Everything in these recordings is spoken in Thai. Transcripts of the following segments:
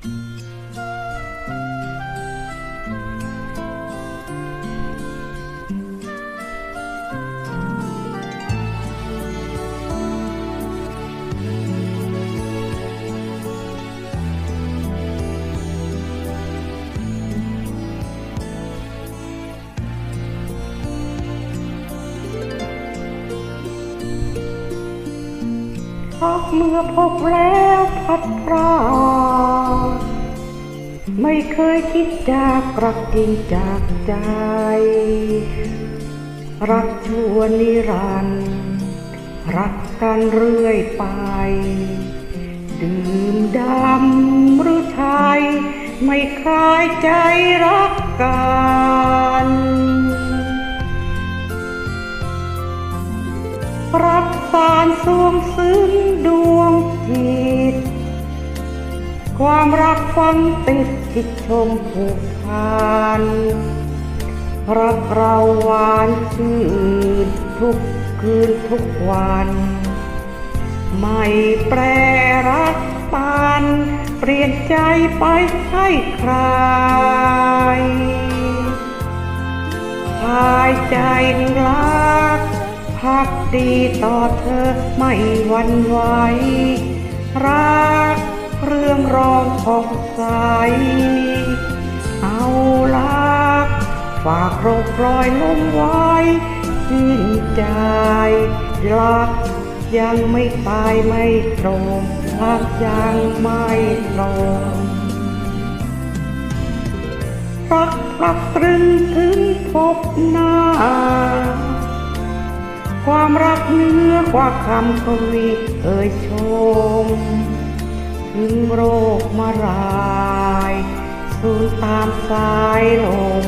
เพราะเมื่อพบแล้วพัดพราก ไม่เคยคิดจากรักจริงจากใจ รักชั่วนิรันดร์รักกันเรื่อยไป ดื่มดำหรือไทย ไม่คลายใจรักกันรักสารสวงซึ้ง ความรักฝังติดจิตชมผูกพันรักเราหวานชื่นทุกคืนทุกวัน ไม่แปรรักปัน เปลี่ยนใจไปให้ใครหายใจรักพักดีต่อเธอไม่หวันไหวรัก รื่องรองของใส เอาลัก ฝากโรคปล่อยลงไว้ชื่นใจรักยังไม่ตายไม่ตรงรักยังไม่ตรงรักรักตรึงถึงพบหน้า ความรักเนื้อกว่าคำกวีเอ่ยชม ถึงโรคมารายสูญตามสายลม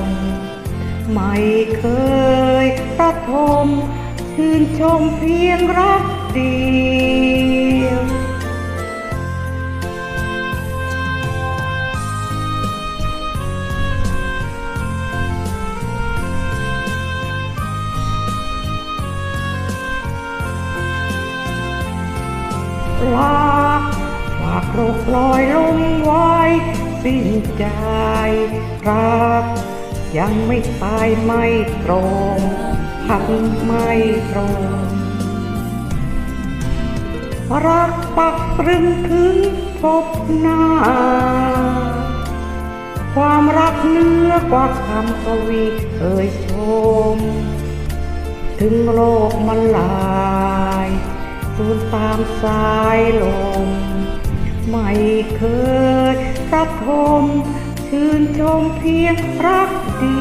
ไม่เคยประทมชื่นชมเพียงรักเดียวากโรคลอยลงไว้สิ้นใจรัก ยังไม่ตายไม่ตรงพักไม่ตรงรักปักตรึงถึงพบหน้า ความรักเนื้อกว่าคำกวีเอ่ยชม ถึงโลกมันลายสูญตามสายลม ไม่เคยพระทมชื่นชมเพียงรักเดี